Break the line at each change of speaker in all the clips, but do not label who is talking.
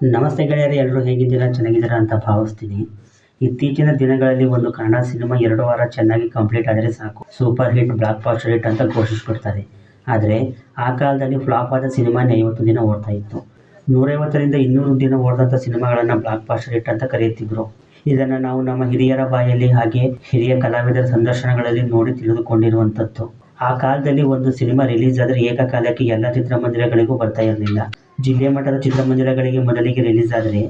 ನಮಸ್ತೆ ಗೆಳೆಯರೇ ಎಲ್ಲರೂ ಹೇಗಿದ್ದೀರಾ? ಚೆನ್ನಾಗಿದ್ದೀರಾ ಅಂತ ಭಾವಿಸ್ತೀನಿ. ಇತ್ತೀಚಿನ ದಿನಗಳಲ್ಲಿ ಒಂದು ಕನ್ನಡ ಸಿನಿಮಾ ಎರಡು ವಾರ ಚೆನ್ನಾಗಿ ಕಂಪ್ಲೀಟ್ ಆದರೆ ಸಾಕು. Super hit, blockbuster hit ಅಂತ ಘೋಷಿಸ್ಬಿಡ್ತಾರೆ. ಆದರೆ, ಆ ಕಾಲದಲ್ಲಿ ಫ್ಲಾಪ್ ಆದ ಸಿನಿಮಾನೇ ಐವತ್ತು ದಿನ ಓಡ್ತಾ ಇತ್ತು. ನೂರೈವತ್ತರಿಂದ ಇನ್ನೂರು ದಿನ ಓಡಿದಂಥ ಸಿನಿಮಾಗಳನ್ನು ಬ್ಲಾಕ್ ಬಾಸ್ಟರ್ ಹಿಟ್ ಅಂತ ಕರೆಯುತ್ತಿದ್ದರು ಇದನ್ನು ನಾವು ನಮ್ಮ ಹಿರಿಯರ ಬಾಯಲ್ಲಿ ಹಾಗೆ ಹಿರಿಯ ಕಲಾವಿದರ ಸಂದರ್ಶನಗಳಲ್ಲಿ ನೋಡಿ ತಿಳಿದುಕೊಂಡಿರುವಂಥದ್ದು ಆ ಕಾಲದಲ್ಲಿ ಒಂದು ಸಿನಿಮಾ ರಿಲೀಸ್ ಆದರೆ ಏಕಕಾಲಕ್ಕೆ ಎಲ್ಲ ಚಿತ್ರಮಂದಿರಗಳಿಗೂ ಬರ್ತಾ ಇರಲಿಲ್ಲ. ಜಿಲ್ಲೆ ಮಟ್ಟದ ಚಿತ್ರಮಂದಿರಗಳಿಗೆ ಮೊದಲಿಗೆ ರಿಲೀಸ್ ಆದರೆ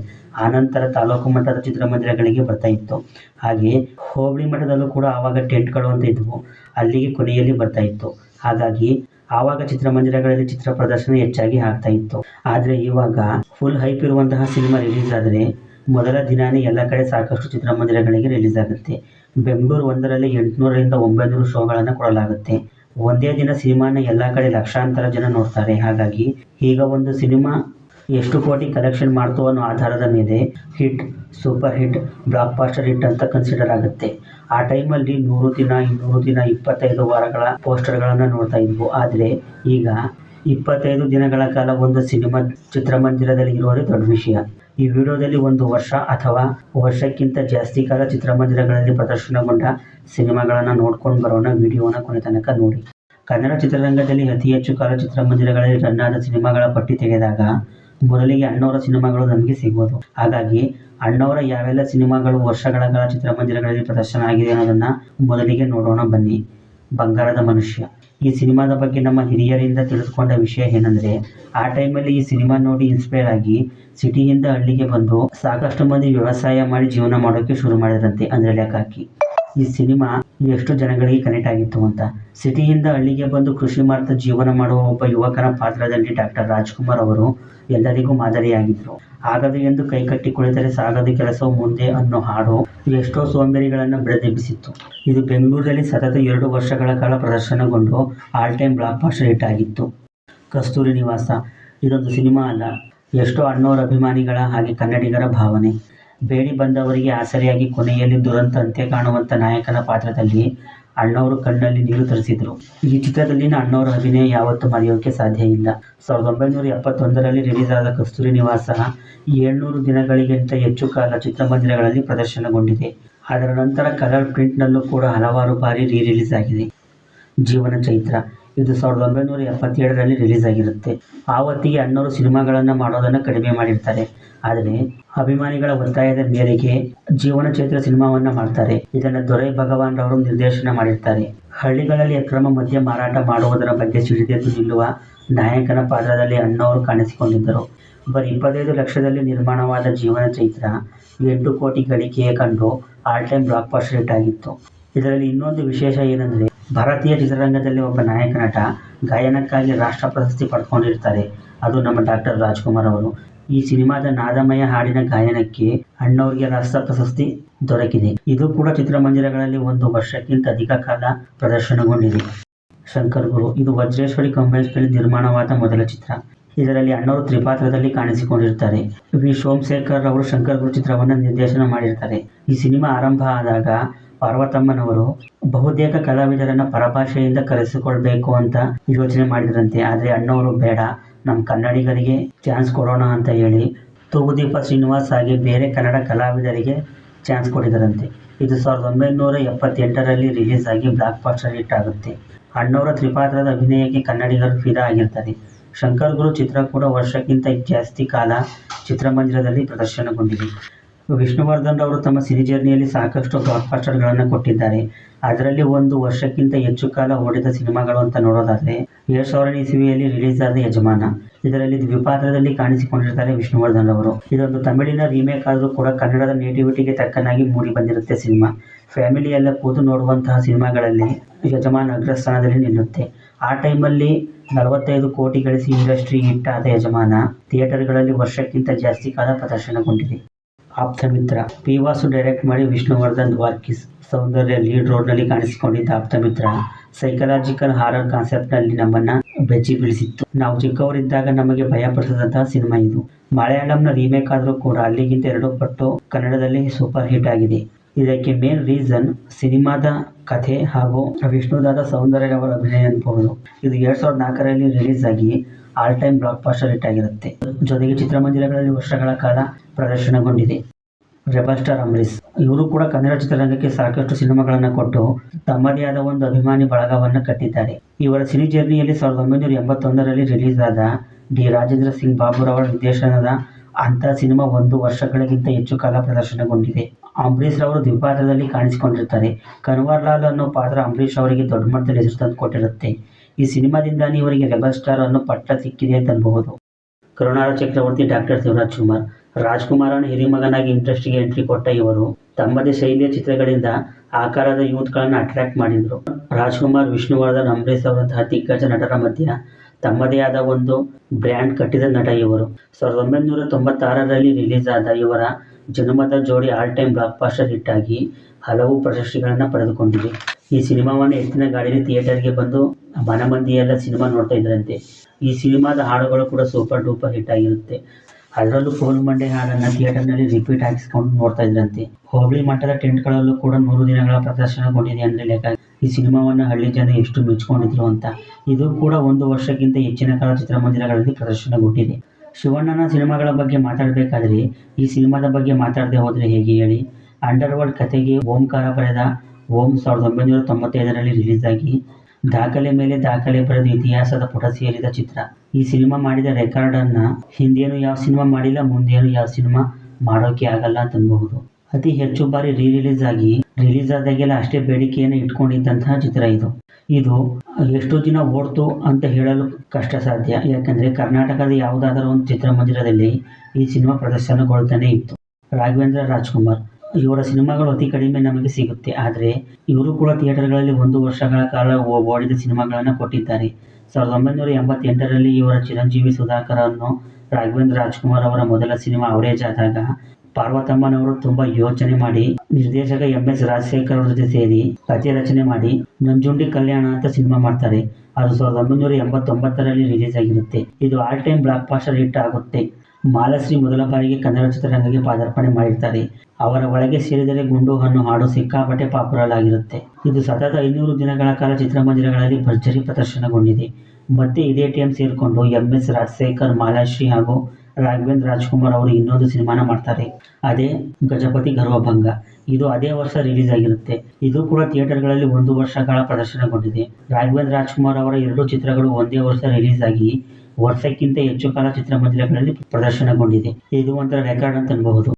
ಆನಂತರ ತಾಲೂಕು ಮಟ್ಟದ ಚಿತ್ರಮಂದಿರಗಳಿಗೆ ಬರ್ತಾ ಇತ್ತು. ಹಾಗೆ ಹೋಬಳಿ ಮಟ್ಟದಲ್ಲೂ ಕೂಡ ಆವಾಗ ಟೆಂಟ್ಗಳು ಅಂತ ಇದ್ವು. ಅಲ್ಲಿಗೆ ಕೊನೆಯಲ್ಲಿ ಬರ್ತಾ ಇತ್ತು. ಹಾಗಾಗಿ ಆವಾಗ ಚಿತ್ರಮಂದಿರಗಳಲ್ಲಿ ಚಿತ್ರ ಪ್ರದರ್ಶನ ಹೆಚ್ಚಾಗಿ ಆಗ್ತಾ ಇತ್ತು. ಆದರೆ ಇವಾಗ ಫುಲ್ ಹೈಪ್ ಇರುವಂತಹ ಸಿನಿಮಾ ರಿಲೀಸ್ ಆದರೆ ಮೊದಲ ದಿನಾನೇ ಎಲ್ಲ ಕಡೆ ಸಾಕಷ್ಟು ಚಿತ್ರಮಂದಿರಗಳಿಗೆ ರಿಲೀಸ್ ಆಗುತ್ತೆ. ಬೆಂಗಳೂರು ಒಂದರಲ್ಲಿ ಎಂಟುನೂರರಿಂದ ಒಂಬೈನೂರು ಶೋಗಳನ್ನು ಕೊಡಲಾಗುತ್ತೆ. ಒಂದೇ ದಿನ ಸಿನಿಮಾನ ಎಲ್ಲ ಕಡೆ ಲಕ್ಷಾಂತರ ಜನ ನೋಡ್ತಾರೆ. ಹಾಗಾಗಿ ಈಗ ಒಂದು ಸಿನಿಮಾ ಎಷ್ಟು ಕೋಟಿ ಕಲೆಕ್ಷನ್ ಮಾಡ್ತು ಅನ್ನೋ ಆಧಾರದ ಮೇಲೆ hit super hit blockbuster hit ಅಂತ ಕನ್ಸಿಡರ್ ಆಗುತ್ತೆ. ಆ ಟೈಮಲ್ಲಿ ನೂರು ದಿನ, ಇನ್ನೂರು ದಿನ, ಇಪ್ಪತ್ತೈದು ವಾರಗಳ ಪೋಸ್ಟರ್ಗಳನ್ನು ನೋಡ್ತಾ ಇದ್ವು. ಆದರೆ ಈಗ ಇಪ್ಪತ್ತೈದು ದಿನಗಳ ಕಾಲ ಒಂದು ಸಿನಿಮಾ ಚಿತ್ರಮಂದಿರದಲ್ಲಿ ಇರೋದೇ ದೊಡ್ಡ ವಿಷಯ. ಈ ವಿಡಿಯೋದಲ್ಲಿ ಒಂದು ವರ್ಷ ಅಥವಾ ವರ್ಷಕ್ಕಿಂತ ಜಾಸ್ತಿ ಕಾಲ ಚಿತ್ರಮಂದಿರಗಳಲ್ಲಿ ಪ್ರದರ್ಶನಗೊಂಡ ಸಿನಿಮಾಗಳನ್ನು ನೋಡ್ಕೊಂಡು ಬರೋಣ ವಿಡಿಯೋನ ಕೊನೆ ತನಕ ನೋಡಿ. ಕನ್ನಡ ಚಿತ್ರರಂಗದಲ್ಲಿ ಅತಿ ಹೆಚ್ಚು ಕಾಲ ಚಿತ್ರಮಂದಿರಗಳಲ್ಲಿ ರನ್ ಆದ ಸಿನಿಮಾಗಳ ಪಟ್ಟಿ ತೆಗೆದಾಗ ಮೊದಲಿಗೆ ಅಣ್ಣವರ ಸಿನಿಮಾಗಳು ನಮಗೆ ಸಿಗೋದು ಹಾಗಾಗಿ ಅಣ್ಣವರ ಯಾವೆಲ್ಲ ಸಿನಿಮಾಗಳು ವರ್ಷಗಳ ಕಾಲ ಚಿತ್ರಮಂದಿರಗಳಲ್ಲಿ ಪ್ರದರ್ಶನ ಆಗಿದೆ ಅನ್ನೋದನ್ನು ಮೊದಲಿಗೆ ನೋಡೋಣ ಬನ್ನಿ. ಬಂಗಾರದ ಮನುಷ್ಯ. ಈ ಸಿನಿಮಾದ ಬಗ್ಗೆ ನಮ್ಮ ಹಿರಿಯರಿಂದ ತಿಳಿದುಕೊಂಡ ವಿಷಯ ಏನಂದ್ರೆ, ಆ ಟೈಮಲ್ಲಿ ಈ ಸಿನಿಮಾ ನೋಡಿ ಇನ್ಸ್ಪೈರ್ ಆಗಿ ಸಿಟಿಯಿಂದ ಹಳ್ಳಿಗೆ ಬಂದು ಸಾಕಷ್ಟು ಮಂದಿ ವ್ಯವಸಾಯ ಮಾಡಿ ಜೀವನ ಮಾಡೋಕ್ಕೆ ಶುರು ಮಾಡಿದ್ರಂತೆ ಅಂದರೆ ಲೆಕ್ಕ ಈ ಸಿನಿಮಾ ಎಷ್ಟು ಜನಗಳಿಗೆ ಕನೆಕ್ಟ್ ಆಗಿತ್ತು ಅಂತ. ಸಿಟಿಯಿಂದ ಹಳ್ಳಿಗೆ ಬಂದು ಕೃಷಿ ಮಾಡ್ತಾ ಜೀವನ ಮಾಡುವ ಒಬ್ಬ ಯುವಕನ ಪಾತ್ರದಲ್ಲಿ ಡಾಕ್ಟರ್ ರಾಜ್ಕುಮಾರ್ ಅವರು ಎಲ್ಲರಿಗೂ ಮಾದರಿಯಾಗಿದ್ದರು ಆಗದು ಎಂದು ಕೈ ಕಟ್ಟಿ ಕುಳಿತರೆ ಸಾಗದ ಕೆಲಸವು ಮುಂದೆ ಅನ್ನೋ ಹಾಡು ಎಷ್ಟೋ ಸೋಂಬೇರಿಗಳನ್ನು ಬೆಳೆದೆಬ್ಬಿಸಿತ್ತು. ಇದು ಬೆಂಗಳೂರಲ್ಲಿ ಸತತ ಎರಡು ವರ್ಷಗಳ ಕಾಲ ಪ್ರದರ್ಶನಗೊಂಡು all time blockbuster hit ಆಗಿತ್ತು. ಕಸ್ತೂರಿ ನಿವಾಸ, ಇದೊಂದು ಸಿನಿಮಾ ಅಲ್ಲ, ಎಷ್ಟೋ ಅಣ್ಣವರ ಅಭಿಮಾನಿಗಳ ಹಾಗೆ ಕನ್ನಡಿಗರ ಭಾವನೆ. ಬೇಡಿ ಬಂದವರಿಗೆ ಆಸರೆಯಾಗಿ ಕೊನೆಯಲ್ಲಿ ದುರಂತ ಅಂತ್ಯ ಕಾಣುವಂಥ ನಾಯಕನ ಪಾತ್ರದಲ್ಲಿ ಅಣ್ಣವರು ಕಣ್ಣಲ್ಲಿ ನೀರು ತರಿಸಿದ್ರು. ಈ ಚಿತ್ರದಲ್ಲಿನ ಅಣ್ಣವರ ಅಭಿನಯ ಯಾವತ್ತೂ ಮರೆಯೋಕೆ ಸಾಧ್ಯ ಇಲ್ಲ. ಸಾವಿರದ ಒಂಬೈನೂರ ಎಪ್ಪತ್ತೊಂದರಲ್ಲಿ ರಿಲೀಸ್ ಆದ ಕಸ್ತೂರಿ ನಿವಾಸ ಏಳ್ನೂರು ದಿನಗಳಿಗಿಂತ ಹೆಚ್ಚು ಕಾಲ ಚಿತ್ರಮಂದಿರಗಳಲ್ಲಿ ಪ್ರದರ್ಶನಗೊಂಡಿದೆ. ಅದರ ನಂತರ ಕಲರ್ ಪ್ರಿಂಟ್ನಲ್ಲೂ ಕೂಡ ಹಲವಾರು ಬಾರಿ ರೀ ರಿಲೀಸ್ ಆಗಿದೆ. ಜೀವನ ಚೈತ್ರ, ಇದು ಸಾವಿರದ ಒಂಬೈನೂರ ಎಪ್ಪತ್ತೇಳರಲ್ಲಿ ರಿಲೀಸ್ ಆಗಿರುತ್ತೆ. ಆವತ್ತಿಗೆ ಅಣ್ಣವರು ಸಿನಿಮಾಗಳನ್ನು ಮಾಡೋದನ್ನು ಕಡಿಮೆ ಮಾಡಿರ್ತಾರೆ. ಆದರೆ ಅಭಿಮಾನಿಗಳ ಒತ್ತಾಯದ ಮೇರೆಗೆ ಜೀವನ ಚೈತ್ರ ಸಿನಿಮಾವನ್ನ ಮಾಡ್ತಾರೆ. ಇದನ್ನು ದೊರೆ ಭಗವಾನ್ ರವರು ನಿರ್ದೇಶನ ಮಾಡಿರ್ತಾರೆ. ಹಳ್ಳಿಗಳಲ್ಲಿ ಅಕ್ರಮ ಮದ್ಯ ಮಾರಾಟ ಮಾಡುವುದರ ಬಗ್ಗೆ ಸಿಡಿದೆದ್ದು ನಿಲ್ಲುವ ನಾಯಕನ ಪಾತ್ರದಲ್ಲಿ ಅಣ್ಣವರು ಕಾಣಿಸಿಕೊಂಡಿದ್ದರು. ಬರೀ ಇಪ್ಪತ್ತೈದು ಲಕ್ಷದಲ್ಲಿ ನಿರ್ಮಾಣವಾದ ಜೀವನ ಚೈತ್ರ ಎಂಟು ಕೋಟಿ ಗಳಿಕೆಯ ಕಂಡು all time blockbuster hit ಆಗಿತ್ತು. ಇದರಲ್ಲಿ ಇನ್ನೊಂದು ವಿಶೇಷ ಏನಂದರೆ ಭಾರತೀಯ ಚಿತ್ರರಂಗದಲ್ಲಿ ಒಬ್ಬ ನಾಯಕ ನಟ ಗಾಯನಕ್ಕಾಗಿ ರಾಷ್ಟ್ರ ಪ್ರಶಸ್ತಿ ಪಡ್ಕೊಂಡಿರ್ತಾರೆ. ಅದು ನಮ್ಮ ಡಾಕ್ಟರ್ ರಾಜ್ಕುಮಾರ್ ಅವರು. ಈ ಸಿನಿಮಾದ ನಾದಮಯ ಹಾಡಿನ ಗಾಯನಕ್ಕೆ ಅಣ್ಣವ್ರಿಗೆ ರಾಷ್ಟ್ರ ಪ್ರಶಸ್ತಿ ದೊರಕಿದೆ. ಇದು ಕೂಡ ಚಿತ್ರಮಂದಿರಗಳಲ್ಲಿ ಒಂದು ವರ್ಷಕ್ಕಿಂತ ಅಧಿಕ ಕಾಲ ಪ್ರದರ್ಶನಗೊಂಡಿದೆ. ಶಂಕರ್ ಗುರು, ಇದು ವಜ್ರೇಶ್ವರಿ ಕಂಬೈನ್ಸ್ನಲ್ಲಿ ನಿರ್ಮಾಣವಾದ ಮೊದಲ ಚಿತ್ರ. ಇದರಲ್ಲಿ ಅಣ್ಣವರು ತ್ರಿಪಾತ್ರದಲ್ಲಿ ಕಾಣಿಸಿಕೊಂಡಿರ್ತಾರೆ. ವಿ. ಸೋಮಶೇಖರ್ ಅವರು ಶಂಕರ್ ಗುರು ಚಿತ್ರವನ್ನು ನಿರ್ದೇಶನ ಮಾಡಿರ್ತಾರೆ. ಈ ಸಿನಿಮಾ ಆರಂಭ ಆದಾಗ ಪಾರ್ವತಮ್ಮನವರು ಬಹುತೇಕ ಕಲಾವಿದರನ್ನ ಪರಭಾಷೆಯಿಂದ ಕರೆಸಿಕೊಳ್ಬೇಕು ಅಂತ ಯೋಚನೆ ಮಾಡಿದ್ರಂತೆ. ಆದರೆ ಅಣ್ಣವರು ಬೇಡ. ನಮ್ಮ ಕನ್ನಡಿಗರಿಗೆ ಚಾನ್ಸ್ ಕೊಡೋಣ ಅಂತ ಹೇಳಿ ತೂಗುದೀಪ ಶ್ರೀನಿವಾಸ್ ಹಾಗೆ ಬೇರೆ ಕನ್ನಡ ಕಲಾವಿದರಿಗೆ ಚಾನ್ಸ್ ಕೊಟ್ಟಿದ್ದರಂತೆ ಇದು ಸಾವಿರದ ಒಂಬೈನೂರ ಎಪ್ಪತ್ತೆಂಟರಲ್ಲಿ ರಿಲೀಸ್ ಆಗಿ ಬ್ಲಾಕ್ ಬಾಸ್ಟರ್ ಹಿಟ್ ಆಗುತ್ತೆ. ಅಣ್ಣವರ ತ್ರಿಪಾತ್ರದ ಅಭಿನಯಕ್ಕೆ ಕನ್ನಡಿಗರು ಫಿದಾ ಆಗಿರ್ತಾರೆ. ಶಂಕರ್ ಗುರು ಚಿತ್ರ ಕೂಡ ವರ್ಷಕ್ಕಿಂತ ಜಾಸ್ತಿ ಕಾಲ ಚಿತ್ರಮಂದಿರದಲ್ಲಿ ಪ್ರದರ್ಶನಗೊಂಡಿದೆ. ವಿಷ್ಣುವರ್ಧನ್ ಅವರು ತಮ್ಮ ಸಿನಿ ಜರ್ನಿಯಲ್ಲಿ ಸಾಕಷ್ಟು ಬ್ಲಾಕ್ ಬಾಸ್ಟರ್ಗಳನ್ನು ಕೊಟ್ಟಿದ್ದಾರೆ. ಅದರಲ್ಲಿ ಒಂದು ವರ್ಷಕ್ಕಿಂತ ಹೆಚ್ಚು ಕಾಲ ಓಡಿದ ಸಿನಿಮಾಗಳು ಅಂತ ನೋಡೋದಾದರೆ ಎರಡು ಸಾವಿರನೇ ಇಸವಿಯಲ್ಲಿ ರಿಲೀಸ್ ಆದ ಯಜಮಾನ. ಇದರಲ್ಲಿ ದ್ವಿಪಾತ್ರದಲ್ಲಿ ಕಾಣಿಸಿಕೊಂಡಿರ್ತಾರೆ ವಿಷ್ಣುವರ್ಧನ್ ಅವರು ಇದೊಂದು ತಮಿಳಿನ ರೀಮೇಕ್ ಆದರೂ ಕೂಡ ಕನ್ನಡದ ನೇಟಿವಿಟಿಗೆ ತಕ್ಕನಾಗಿ ಮೂಡಿ ಬಂದಿರುತ್ತೆ ಸಿನಿಮಾ. ಫ್ಯಾಮಿಲಿ ಎಲ್ಲ ಕೂತು ನೋಡುವಂತಹ ಸಿನಿಮಾಗಳಲ್ಲಿ ಯಜಮಾನ್ ಅಗ್ರಸ್ಥಾನದಲ್ಲಿ ನಿಲ್ಲುತ್ತೆ. ಆ ಟೈಮಲ್ಲಿ ನಲವತ್ತೈದು ಕೋಟಿ ಗಳಿಸಿ ಇಂಡಸ್ಟ್ರಿ ಹಿಟ್ ಆದ ಯಜಮಾನ ಥಿಯೇಟರ್ಗಳಲ್ಲಿ ವರ್ಷಕ್ಕಿಂತ ಜಾಸ್ತಿ ಕಾಲ ಪ್ರದರ್ಶನಗೊಂಡಿದೆ. ಆಪ್ತಮಿತ್ರ ಪಿ ವಾಸು ಡೈರೆಕ್ಟ್ ಮಾಡಿ ವಿಷ್ಣುವರ್ಧನ್ ದ್ವಾರ್ಕಿಸ್ ಸೌಂದರ್ಯ ಲೀಡ್ ರೋಡ್ನಲ್ಲಿ ಕಾಣಿಸಿಕೊಂಡಿದ್ದ ಆಪ್ತ ಮಿತ್ರ, ಸೈಕಲಾಜಿಕಲ್ ಹಾರರ್ ಕಾನ್ಸೆಪ್ಟ್ನಲ್ಲಿ ನಮ್ಮನ್ನ ಬೆಚ್ಚಿ ಬೀಳಿಸಿತ್ತು ನಾವು ಚಿಕ್ಕವರಿದ್ದಾಗ ನಮಗೆ ಭಯ ಪಡಿಸಿದಂತಹ ಸಿನಿಮಾ ಇದು. ಮಲಯಾಳಂನ ರೀಮೇಕ್ ಆದರೂ ಕೂಡ ಅಲ್ಲಿಗಿಂತ ಎರಡು ಪಟ್ಟು ಕನ್ನಡದಲ್ಲಿ ಸೂಪರ್ ಹಿಟ್ ಆಗಿದೆ. ಇದಕ್ಕೆ ಮೇನ್ ರೀಸನ್ ಸಿನಿಮಾದ ಕಥೆ ಹಾಗೂ ವಿಷ್ಣುದಾದ ಸೌಂದರ್ಯ ಅವರ ಅಭಿನಯ ಅನ್ಬಹುದು ಇದು ಎರಡ್ ಸಾವಿರದ ನಾಲ್ಕರಲ್ಲಿ ರಿಲೀಸ್ ಆಗಿ all time blockbuster hit ಆಗಿರುತ್ತೆ. ಜೊತೆಗೆ ಚಿತ್ರಮಂದಿರಗಳಲ್ಲಿ ವರ್ಷಗಳ ಕಾಲ ಪ್ರದರ್ಶನಗೊಂಡಿದೆ. ರೆಬಲ್ ಸ್ಟಾರ್ ಅಂಬರೀಶ್ ಇವರು ಕೂಡ ಕನ್ನಡ ಚಿತ್ರರಂಗಕ್ಕೆ ಸಾಕಷ್ಟು ಸಿನಿಮಾಗಳನ್ನು ಕೊಟ್ಟು ತಮ್ಮದೇ ಆದ ಒಂದು ಅಭಿಮಾನಿ ಬಳಗವನ್ನು ಕಟ್ಟಿದ್ದಾರೆ. ಇವರ ಸಿನಿ ಜರ್ನಿಯಲ್ಲಿ ಸಾವಿರದ ಒಂಬೈನೂರ ಎಂಬತ್ತೊಂದರಲ್ಲಿ ರಿಲೀಸ್ ಆದ ಡಿ ರಾಜೇಂದ್ರ ಸಿಂಗ್ ಬಾಬುರವರ ನಿರ್ದೇಶನದ ಅಂತ ಸಿನಿಮಾ ಒಂದು ವರ್ಷಗಳಿಗಿಂತ ಹೆಚ್ಚು ಕಾಲ ಪ್ರದರ್ಶನಗೊಂಡಿದೆ. ಅಂಬರೀಷ್ ರವರು ದ್ವಿಪಾತ್ರದಲ್ಲಿ ಕಾಣಿಸಿಕೊಂಡಿರ್ತಾರೆ. ಕನ್ವರ್ ಲಾಲ್ ಅನ್ನೋ ಪಾತ್ರ ಅಂಬರೀಷ್ ಅವರಿಗೆ ದೊಡ್ಡ ಮಟ್ಟದಲ್ಲಿ ಹೆಸರು ತಂದು ಕೊಟ್ಟಿರುತ್ತೆ. ಈ ಸಿನಿಮಾದಿಂದಾನೇ ಇವರಿಗೆ ರೆಬಲ್ ಸ್ಟಾರ್ ಅನ್ನೋ ಪಟ್ಟ ಸಿಕ್ಕಿದೆ ಅಂತ ಅನ್ಬಹುದು. ಕರುಣಾರ ಚಕ್ರವರ್ತಿ ಡಾಕ್ಟರ್ ಶಿವರಾಜ್ ಕುಮಾರ್ ರಾಜ್ಕುಮಾರನ ಹಿರಿಮಗನಾಗಿ ಇಂಡಸ್ಟ್ರಿಗೆ ಎಂಟ್ರಿ ಕೊಟ್ಟ ಇವರು ತಮ್ಮದೇ ಶೈಲಿಯ ಚಿತ್ರಗಳಿಂದ ಆಕಾರದ ಯೂತ್ಗಳನ್ನು ಅಟ್ರಾಕ್ಟ್ ಮಾಡಿದರು. ರಾಜ್ಕುಮಾರ್, ವಿಷ್ಣುವರ್ಧನ್, ಅಂಬರೀಷ್ ಅವರಂತಹ ದಿಗ್ಗಜ ನಟರ ಮಧ್ಯ ತಮ್ಮದೇ ಆದ ಒಂದು ಬ್ರ್ಯಾಂಡ್ ಕಟ್ಟಿದ ನಟ ಇವರು. ಸಾವಿರದ ಒಂಬೈನೂರ ತೊಂಬತ್ತಾರರಲ್ಲಿ ರಿಲೀಸ್ ಆದ ಇವರ Janumada Jodi all time blockbuster hit ಆಗಿ ಹಲವು ಪ್ರಶಸ್ತಿಗಳನ್ನು ಪಡೆದುಕೊಂಡಿದೆ. ಈ ಸಿನಿಮಾವನ್ನು ಎತ್ತಿನ ಗಾಡಿಯಲ್ಲಿ ಥಿಯೇಟರ್ಗೆ ಬಂದು ಮನಮಂದಿಯೆಲ್ಲ ಸಿನಿಮಾ ನೋಡ್ತಾ ಇದ್ರಂತೆ. ಈ ಸಿನಿಮಾದ ಹಾಡುಗಳು ಕೂಡ ಸೂಪರ್ ಡೂಪರ್ ಹಿಟ್ ಆಗಿರುತ್ತೆ. ಅದರಲ್ಲೂ ಫೋಲ್ ಮಂಡೆ ಹಾಡನ್ನು ಥಿಯೇಟರ್ನಲ್ಲಿ ರಿಪೀಟ್ ಹಾಕಿಸ್ಕೊಂಡು ನೋಡ್ತಾ ಇದ್ರಂತೆ. ಹೋಬಳಿ ಮಟ್ಟದ ಟೆಂಟ್ಗಳಲ್ಲೂ ಕೂಡ ಮೂರು ದಿನಗಳ ಪ್ರದರ್ಶನಗೊಂಡಿದೆ ಅಂದರೆ ಲೆಕ್ಕ. ಈ ಸಿನಿಮಾವನ್ನು ಹಳ್ಳಿ ಜನ ಎಷ್ಟು ಮೆಚ್ಕೊಂಡಿದ್ರು ಅಂತ. ಇದು ಕೂಡ ಒಂದು ವರ್ಷಕ್ಕಿಂತ ಹೆಚ್ಚಿನ ಕಾಲ ಚಿತ್ರಮಂದಿರಗಳಲ್ಲಿ ಪ್ರದರ್ಶನಗೊಂಡಿದೆ. ಶಿವಣ್ಣನ ಸಿನಿಮಾಗಳ ಬಗ್ಗೆ ಮಾತಾಡಬೇಕಾದ್ರೆ, ಈ ಸಿನಿಮಾದ ಬಗ್ಗೆ ಮಾತಾಡದೆ ಹೋದರೆ ಹೇಗೆ ಹೇಳಿ? ಅಂಡರ್ ವರ್ಲ್ಡ್ ಕಥೆಗೆ ಓಂಕಾರ ಬರೆದ ಓಂ ಸಾವಿರದ ಒಂಬೈನೂರ ತೊಂಬತ್ತೈದರಲ್ಲಿ ರಿಲೀಸ್ ಆಗಿ ದಾಖಲೆ ಮೇಲೆ ದಾಖಲೆ ಬರೆದ ಇತಿಹಾಸದ ಪುಟ ಸೇರಿದ ಚಿತ್ರ. ಈ ಸಿನಿಮಾ ಮಾಡಿದ ರೆಕಾರ್ಡನ್ನು ಹಿಂದೇನು ಯಾವ ಸಿನಿಮಾ ಮಾಡಿಲ್ಲ, ಮುಂದೇನು ಯಾವ ಸಿನಿಮಾ ಮಾಡೋಕೆ ಆಗಲ್ಲ ಅಂತ ಅನ್ಬಹುದು. ಅತಿ ಹೆಚ್ಚು ಬಾರಿ ರೀ ರಿಲೀಸ್ ಆಗಿ ರಿಲೀಸ್ ಆದಾಗೆಲ್ಲ ಅಷ್ಟೇ ಬೇಡಿಕೆಯನ್ನು ಇಟ್ಕೊಂಡಿದ್ದಂತಹ ಚಿತ್ರ ಇದು. ಇದು ಎಷ್ಟು ದಿನ ಓಡ್ತು ಅಂತ ಹೇಳಲು ಕಷ್ಟ ಸಾಧ್ಯ. ಯಾಕಂದರೆ ಕರ್ನಾಟಕದ ಯಾವುದಾದರೂ ಒಂದು ಚಿತ್ರಮಂದಿರದಲ್ಲಿ ಈ ಸಿನಿಮಾ ಪ್ರದರ್ಶನಗೊಳ್ತಾನೆ ಇತ್ತು. ರಾಘವೇಂದ್ರ ರಾಜ್ಕುಮಾರ್. ಇವರ ಸಿನಿಮಾಗಳು ಅತಿ ಕಡಿಮೆ ನಮಗೆ ಸಿಗುತ್ತೆ. ಆದರೆ ಇವರು ಕೂಡ ಥಿಯೇಟರ್ಗಳಲ್ಲಿ ಒಂದು ವರ್ಷಗಳ ಕಾಲ ಓಡಿದ ಸಿನಿಮಾಗಳನ್ನು ಕೊಟ್ಟಿದ್ದಾರೆ. ಸಾವಿರದ ಒಂಬೈನೂರ ಎಂಬತ್ತೆಂಟರಲ್ಲಿ ಇವರ ಚಿರಂಜೀವಿ ಸುಧಾಕರ್ ಅನ್ನು ರಾಘವೇಂದ್ರ ರಾಜ್ಕುಮಾರ್ ಅವರ ಮೊದಲ ಸಿನಿಮಾ ಅವರೇಜ್ ಆದಾಗ ಪಾರ್ವತಮ್ಮನವರು ತುಂಬಾ ಯೋಚನೆ ಮಾಡಿ, ನಿರ್ದೇಶಕ ಎಂ ಎಸ್ ರಾಜಶೇಖರ್ ಅವರ ಜೊತೆ ಸೇರಿ ಕಥೆ ರಚನೆ ಮಾಡಿ, ನಂಜುಂಡಿ ಕಲ್ಯಾಣ ಅಂತ ಸಿನಿಮಾ ಮಾಡ್ತಾರೆ. ಅದು ಸಾವಿರದ ಒಂಬೈನೂರ ಎಂಬತ್ತೊಂಬತ್ತರಲ್ಲಿ ರಿಲೀಸ್ ಆಗಿರುತ್ತೆ. ಇದು all time blockbuster hit ಆಗುತ್ತೆ. ಮಾಲಶ್ರೀ ಮೊದಲ ಬಾರಿಗೆ ಕನ್ನಡ ಚಿತ್ರರಂಗಕ್ಕೆ ಪಾದಾರ್ಪಣೆ ಮಾಡಿರ್ತಾರೆ. ಅವರ ಒಳಗೆ ಸೇರಿದರೆ ಗುಂಡು, ಹಣ್ಣು, ಹಾಡು, ಸಿಕ್ಕಾಪಟ್ಟೆ ಪಾಪುಲರ್ ಆಗಿರುತ್ತೆ. ಇದು ಸತತ ಐನೂರು ದಿನಗಳ ಕಾಲ ಚಿತ್ರಮಂದಿರಗಳಲ್ಲಿ ಭರ್ಜರಿ ಪ್ರದರ್ಶನಗೊಂಡಿದೆ. ಮತ್ತೆ ಇದೇ ಟೈಮ್ ಸೇರಿಕೊಂಡು ಎಂ ಎಸ್ ರಾಜಶೇಖರ್, ಮಾಲಾಶ್ರೀ ಹಾಗೂ ರಾಘವೇಂದ್ರ ರಾಜ್ಕುಮಾರ್ ಅವರು ಇನ್ನೊಂದು ಸಿನಿಮಾನ ಮಾಡ್ತಾರೆ. ಅದೇ ಗಜಪತಿ ಗರ್ವಭಂಗ. ಇದು ಅದೇ ವರ್ಷ ರಿಲೀಸ್ ಆಗಿರುತ್ತೆ. ಇದು ಕೂಡ ಥಿಯೇಟರ್ಗಳಲ್ಲಿ ಒಂದು ವರ್ಷ ಕಾಲ ಪ್ರದರ್ಶನಗೊಂಡಿದೆ. ರಾಘವೇಂದ್ರ ರಾಜ್ಕುಮಾರ್ ಅವರ ಎರಡು ಚಿತ್ರಗಳು ಒಂದೇ ವರ್ಷ ರಿಲೀಸ್ ಆಗಿ ವರ್ಷಕ್ಕಿಂತ ಹೆಚ್ಚು ಕಾಲ ಚಿತ್ರಮಂದಿರಗಳಲ್ಲಿ ಪ್ರದರ್ಶನಗೊಂಡಿದೆ. ಇದು ಒಂಥರ ರೆಕಾರ್ಡ್ ಅಂತ ಅನ್ಬಹುದು.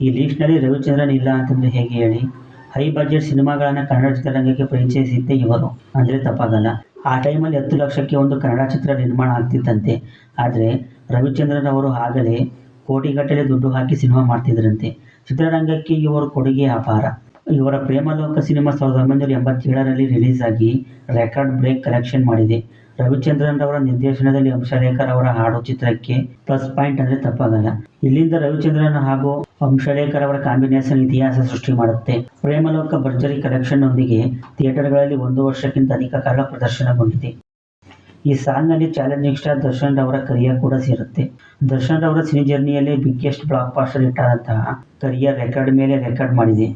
ಈ ಲೀಸ್ಟ್ನಲ್ಲಿ ರವಿಚಂದ್ರನ್ ಇಲ್ಲ ಅಂತಂದ್ರೆ ಹೇಗೆ ಹೇಳಿ? ಹೈ ಬಜೆಟ್ ಸಿನಿಮಾಗಳನ್ನು ಕನ್ನಡ ಚಿತ್ರರಂಗಕ್ಕೆ ಪರಿಚಯಿಸಿದ್ದೇ ಇವರು. ಅಂದರೆ ತಪ್ಪಾಗಲ್ಲ. ಆ ಟೈಮಲ್ಲಿ ಹತ್ತು ಲಕ್ಷಕ್ಕೆ ಒಂದು ಕನ್ನಡ ಚಿತ್ರ ನಿರ್ಮಾಣ ಆಗ್ತಿತ್ತಂತೆ. ಆದರೆ ರವಿಚಂದ್ರನ್ ಅವರು ಆಗಲೇ ಕೋಟಿಗಟ್ಟಲೆ ದುಡ್ಡು ಹಾಕಿ ಸಿನಿಮಾ ಮಾಡ್ತಿದ್ರಂತೆ. ಚಿತ್ರರಂಗಕ್ಕೆ ಇವರು ಕೊಡುಗೆ ಅಪಾರ. ಇವರ ಪ್ರೇಮಲೋಕ ಸಿನಿಮಾ ಸಾವಿರದ ಒಂಬೈನೂರ ಎಂಬತ್ತೇಳರಲ್ಲಿ ರಿಲೀಸ್ ಆಗಿ ರೆಕಾರ್ಡ್ ಬ್ರೇಕ್ ಕಲೆಕ್ಷನ್ ಮಾಡಿದೆ. ರವಿಚಂದ್ರನ್ ರವರ ನಿರ್ದೇಶನದಲ್ಲಿ ಅಂಶಲೇಖರ್ ಅವರ ಹಾಡು ಚಿತ್ರಕ್ಕೆ ಪ್ಲಸ್ ಪಾಯಿಂಟ್ ಅಂದ್ರೆ ತಪ್ಪಾಗಲ್ಲ. ಇಲ್ಲಿಂದ ರವಿಚಂದ್ರನ್ ಹಾಗೂ ಅಂಶಲೇಖರ್ ಅವರ ಕಾಂಬಿನೇಷನ್ ಇತಿಹಾಸ ಸೃಷ್ಟಿ ಮಾಡುತ್ತೆ. ಪ್ರೇಮಲೋಕ ಭರ್ಜರಿ ಕಲೆಕ್ಷನ್ ನೊಂದಿಗೆ ಥಿಯೇಟರ್ಗಳಲ್ಲಿ ಒಂದು ವರ್ಷಕ್ಕಿಂತ ಅಧಿಕ ಕಾಲ ಪ್ರದರ್ಶನಗೊಂಡಿದೆ. ಈ ಸಾಲಿನಲ್ಲಿ ಚಾಲೆಂಜಿಂಗ್ ಸ್ಟಾರ್ ದರ್ಶನ್ ರವರ ಕರಿಯರ್ ಕೂಡ ಸೇರುತ್ತೆ. ದರ್ಶನ್ ರವರ ಸಿನಿ ಜರ್ನಿಯಲ್ಲಿ ಬಿಗ್ಗೆಸ್ಟ್ ಬ್ಲಾಕ್ ಪಾಸ್ಟರ್ ಇಟ್ಟಾದಂತಹ ಕರಿಯರ್ ರೆಕಾರ್ಡ್ ಮೇಲೆ ರೆಕಾರ್ಡ್ ಮಾಡಿದೆ.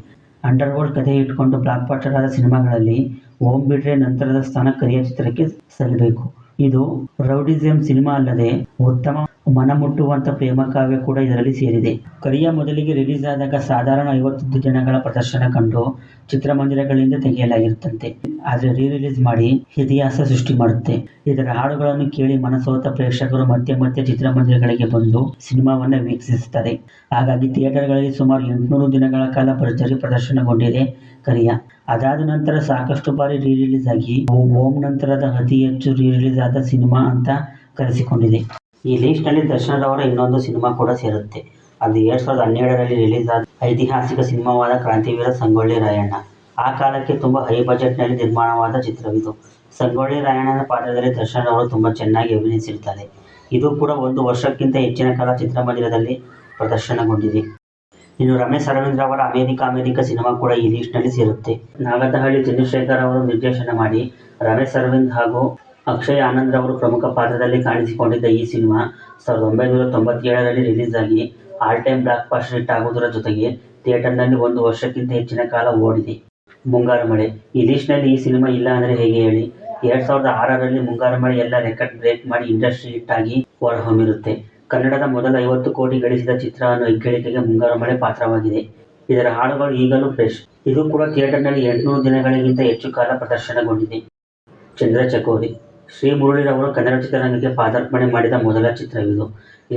ಅಂಡರ್ ವರ್ಲ್ಡ್ ಕಥೆ ಇಟ್ಕೊಂಡು ಬ್ಲಾಕ್ ಪಾಸ್ಟರ್ ಆದ ಸಿನಿಮಾಗಳಲ್ಲಿ ಓಂ ಬಿಟ್ರೆ ನಂತರದ ಸ್ಥಾನ ಕರಿಯ ಚಿತ್ರಕ್ಕೆ ಸಲ್ಲಬೇಕು ಇದು ರೌಡಿಸಮ್ ಸಿನಿಮಾ ಅಲ್ಲದೆ ಉತ್ತಮ ಮನಮುಟ್ಟುವಂಥ ಪ್ರೇಮ ಕಾವ್ಯ ಕೂಡ ಇದರಲ್ಲಿ ಸೇರಿದೆ. ಕರಿಯ ಮೊದಲಿಗೆ ರಿಲೀಸ್ ಆದಾಗ ಸಾಧಾರಣ ಐವತ್ತೊಂದು ದಿನಗಳ ಪ್ರದರ್ಶನ ಕಂಡು ಚಿತ್ರಮಂದಿರಗಳಿಂದ ತೆಗೆಯಲಾಗಿರುತ್ತಂತೆ. ಆದರೆ ರೀ ರಿಲೀಸ್ ಮಾಡಿ ಇತಿಹಾಸ ಸೃಷ್ಟಿ ಮಾಡುತ್ತೆ. ಇದರ ಹಾಡುಗಳನ್ನು ಕೇಳಿ ಮನಸೋತ ಪ್ರೇಕ್ಷಕರು ಮತ್ತೆ ಮತ್ತೆ ಚಿತ್ರಮಂದಿರಗಳಿಗೆ ಬಂದು ಸಿನಿಮಾವನ್ನು ವೀಕ್ಷಿಸುತ್ತಾರೆ. ಹಾಗಾಗಿ ಥಿಯೇಟರ್ಗಳಲ್ಲಿ ಸುಮಾರು ಎಂಟುನೂರು ದಿನಗಳ ಕಾಲ ಭರ್ಜರಿ ಪ್ರದರ್ಶನಗೊಂಡಿದೆ ಕರಿಯ. ಅದಾದ ನಂತರ ಸಾಕಷ್ಟು ಬಾರಿ ರೀ ರಿಲೀಸ್ ಆಗಿ, ಓ- ನಂತರದ ಅತಿ ಹೆಚ್ಚು ರೀ ರಿಲೀಸ್ ಆದ ಸಿನಿಮಾ ಅಂತ ಕರೆಸಿಕೊಂಡಿದೆ. ಈ ಲಿಸ್ಟ್ನಲ್ಲಿ ದರ್ಶನ್ ಅವರ ಇನ್ನೊಂದು ಸಿನಿಮಾ ಕೂಡ ಸೇರುತ್ತೆ. ಅದು ಎರಡ್ ಸಾವಿರದ ಹನ್ನೆರಡರಲ್ಲಿ ರಿಲೀಸ್ ಆದ ಐತಿಹಾಸಿಕ ಸಿನಿಮಾವಾದ ಕ್ರಾಂತಿವೀರ ಸಂಗೊಳ್ಳಿ ರಾಯಣ್ಣ. ಆ ಕಾಲಕ್ಕೆ ತುಂಬಾ ಹೈ ಬಜೆಟ್ನಲ್ಲಿ ನಿರ್ಮಾಣವಾದ ಚಿತ್ರವಿದು. ಸಂಗೊಳ್ಳಿ ರಾಯಣ್ಣನ ಪಾತ್ರದಲ್ಲಿ ದರ್ಶನ್ ಅವರು ತುಂಬಾ ಚೆನ್ನಾಗಿ ಅಭಿನಯಿಸಿರ್ತಾರೆ. ಇದು ಕೂಡ ಒಂದು ವರ್ಷಕ್ಕಿಂತ ಹೆಚ್ಚಿನ ಕಾಲ ಚಿತ್ರಮಂದಿರದಲ್ಲಿ ಪ್ರದರ್ಶನಗೊಂಡಿದೆ. ಇನ್ನು ರಮೇಶ್ ಅರವಿಂದ್ರ ಅವರ ಅಮೇರಿಕ ಅಮೇರಿಕ ಸಿನಿಮಾ ಕೂಡ ಈ ಲಿಸ್ಟ್ನಲ್ಲಿ ಸೇರುತ್ತೆ. ನಾಗತಹಳ್ಳಿ ಚಂದ್ರಶೇಖರ್ ಅವರು ನಿರ್ದೇಶನ ಮಾಡಿ, ರಮೇಶ್ ಅರವಿಂದ್ ಹಾಗೂ ಅಕ್ಷಯ್ ಆನಂದ್ ಅವರು ಪ್ರಮುಖ ಪಾತ್ರದಲ್ಲಿ ಕಾಣಿಸಿಕೊಂಡಿದ್ದ ಈ ಸಿನಿಮಾ ಸಾವಿರದ ಒಂಬೈನೂರ ತೊಂಬತ್ತೇಳರಲ್ಲಿ ರಿಲೀಸ್ ಆಗಿ all time blockbuster hit ಆಗುವುದರ ಜೊತೆಗೆ ಥಿಯೇಟರ್ನಲ್ಲಿ ಒಂದು ವರ್ಷಕ್ಕಿಂತ ಹೆಚ್ಚಿನ ಕಾಲ ಓಡಿದೆ. ಮುಂಗಾರು ಮಳೆ ಈ ಲಿಸ್ಟ್ನಲ್ಲಿ ಈ ಸಿನಿಮಾ ಇಲ್ಲ ಅಂದರೆ ಹೇಗೆ ಹೇಳಿ? ಎರಡ್ ಸಾವಿರದ ಆರರಲ್ಲಿ ಮುಂಗಾರು ಮಳೆ ಎಲ್ಲ ರೆಕಾರ್ಡ್ ಬ್ರೇಕ್ ಮಾಡಿ ಇಂಡಸ್ಟ್ರಿ ಹಿಟ್ ಆಗಿ ಹೊರಹೊಮ್ಮಿರುತ್ತೆ ಕನ್ನಡದ ಮೊದಲ ಐವತ್ತು ಕೋಟಿ ಗಳಿಸಿದ ಚಿತ್ರ ಅನ್ನೋ ಹೆಗ್ಗಳಿಕೆಗೆ ಮುಂಗಾರು ಮಳೆ ಪಾತ್ರವಾಗಿದೆ. ಇದರ ಹಾಡುಗಳು ಈಗಲೂ ಫ್ರೆಶ್ ಇದು ಕೂಡ ಥಿಯೇಟರ್ನಲ್ಲಿ ಎಂಟುನೂರು ದಿನಗಳಿಗಿಂತ ಹೆಚ್ಚು ಕಾಲ ಪ್ರದರ್ಶನಗೊಂಡಿದೆ. ಚಂದ್ರಚಕೋರಿ ಶ್ರೀ ಮುರಳಿರವರು ಕನ್ನಡ ಚಿತ್ರರಂಗಕ್ಕೆ ಪಾದಾರ್ಪಣೆ ಮಾಡಿದ ಮೊದಲ ಚಿತ್ರವಿದು.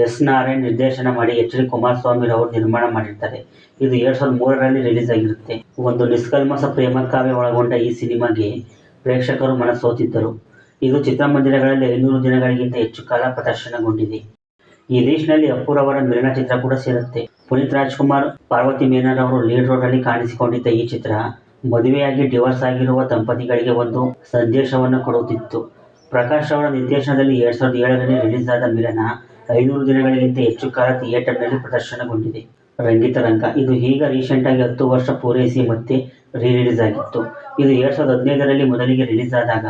ಎಸ್ ನಾರಾಯಣ್ ನಿರ್ದೇಶನ ಮಾಡಿ ಎಚ್ ಡಿ ಕುಮಾರಸ್ವಾಮಿರವರು ನಿರ್ಮಾಣ ಮಾಡಿರ್ತಾರೆ ಇದು ಎರಡ್ ಸಾವಿರದ ಮೂರರಲ್ಲಿ ರಿಲೀಸ್ ಆಗಿರುತ್ತೆ. ಒಂದು ನಿಷ್ಕಲ್ಮಸ ಪ್ರೇಮ ಕಾವ್ಯ ಒಳಗೊಂಡ ಈ ಸಿನಿಮಾಗೆ ಪ್ರೇಕ್ಷಕರು ಮನಸೋತಿದ್ದರು. ಇದು ಚಿತ್ರಮಂದಿರಗಳಲ್ಲಿ ಐನೂರು ದಿನಗಳಿಗಿಂತ ಹೆಚ್ಚು ಕಾಲ ಪ್ರದರ್ಶನಗೊಂಡಿದೆ. ಈ ರೀಸ್ನಲ್ಲಿ ಅಪ್ಪೂರ್ ಅವರ ಮಿಲನ ಚಿತ್ರ ಕೂಡ ಸೇರುತ್ತೆ. ಪುನೀತ್ ರಾಜ್ಕುಮಾರ್, ಪಾರ್ವತಿ ಮೇನರ್ ಅವರು ಲೀಡ್ ರೋಲ್ ಅಲ್ಲಿ ಕಾಣಿಸಿಕೊಂಡಿದ್ದ ಈ ಚಿತ್ರ ಮದುವೆಯಾಗಿ ಡಿವೋರ್ಸ್ ಆಗಿರುವ ದಂಪತಿಗಳಿಗೆ ಒಂದು ಸಂದೇಶವನ್ನು ಕೊಡುತ್ತಿತ್ತು. ಪ್ರಕಾಶ್ ಅವರ ನಿರ್ದೇಶನದಲ್ಲಿ ಎರಡ್ ಸಾವಿರದ ಏಳರಲ್ಲಿ ರಿಲೀಸ್ ಆದ ಮಿಲನ ಐನೂರು ದಿನಗಳಿಗಿಂತ ಹೆಚ್ಚು ಕಾಲ ಥಿಯೇಟರ್ನಲ್ಲಿ ಪ್ರದರ್ಶನಗೊಂಡಿದೆ. ರಂಗಿತ ರಂಗ, ಇದು ಈಗ ರೀಸೆಂಟ್ ಆಗಿ ಹತ್ತು ವರ್ಷ ಪೂರೈಸಿ ಮತ್ತೆ ರೀ ರಿಲೀಸ್ ಆಗಿತ್ತು. ಇದು ಎರಡ್ ಸಾವಿರದ ಹದಿನೈದರಲ್ಲಿ ಮೊದಲಿಗೆ ರಿಲೀಸ್ ಆದಾಗ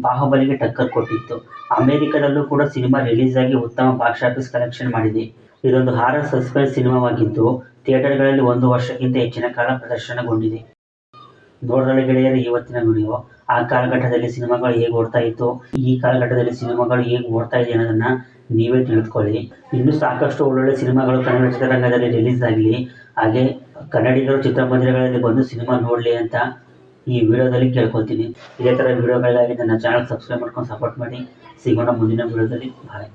ಬಾಹುಬಲಿಗೆ ಟಕ್ಕರ್ ಕೊಟ್ಟಿತ್ತು. ಅಮೆರಿಕದಲ್ಲೂ ಕೂಡ ಸಿನಿಮಾ ರಿಲೀಸ್ ಆಗಿ ಉತ್ತಮ ಬಾಕ್ಸ್ ಆಫೀಸ್ ಕಲೆಕ್ಷನ್ ಮಾಡಿದೆ. ಇದೊಂದು ಹಾರರ್ ಸಸ್ಪೆನ್ಸ್ ಸಿನಿಮಾವಾಗಿದ್ದು ಥಿಯೇಟರ್ಗಳಲ್ಲಿ ಒಂದು ವರ್ಷಕ್ಕಿಂತ ಹೆಚ್ಚಿನ ಕಾಲ ಪ್ರದರ್ಶನಗೊಂಡಿದೆ. ನೋಡೋಣ ಗೆಳೆಯರು ಇವತ್ತಿನ ವಿಡಿಯೋ ಆ ಕಾಲಘಟ್ಟದಲ್ಲಿ ಸಿನಿಮಾಗಳು ಹೇಗೆ ಓಡ್ತಾ ಇತ್ತು, ಈ ಕಾಲಘಟ್ಟದಲ್ಲಿ ಸಿನಿಮಾಗಳು ಹೇಗೆ ಓಡ್ತಾ ಇದೆ ಅನ್ನೋದನ್ನ ನೀವೇ ತಿಳಿದುಕೊಳ್ಳಿ. ಇನ್ನು ಸಾಕಷ್ಟು ಒಳ್ಳೊಳ್ಳೆ ಸಿನಿಮಾಗಳು ಕನ್ನಡ ಚಿತ್ರರಂಗದಲ್ಲಿ ರಿಲೀಸ್ ಆಗಲಿ, ಹಾಗೆ ಕನ್ನಡಿಗರು ಚಿತ್ರಮಂದಿರಗಳಲ್ಲಿ ಬಂದು ಸಿನಿಮಾ ನೋಡಲಿ ಅಂತ ಈ ವಿಡಿಯೋದಲ್ಲಿ ಕೇಳ್ಕೊತೀನಿ ಇದೇ ತರ ವಿಡಿಯೋಗಳಿಗಾಗಿ ನನ್ನ ಚಾನಲ್ ಸಬ್ಸ್ಕ್ರೈಬ್ ಮಾಡ್ಕೊಂಡು ಸಪೋರ್ಟ್ ಮಾಡಿ. ಸಿಗೋಣ ಮುಂದಿನ ವಿಡಿಯೋದಲ್ಲಿ. ಬಾಯ್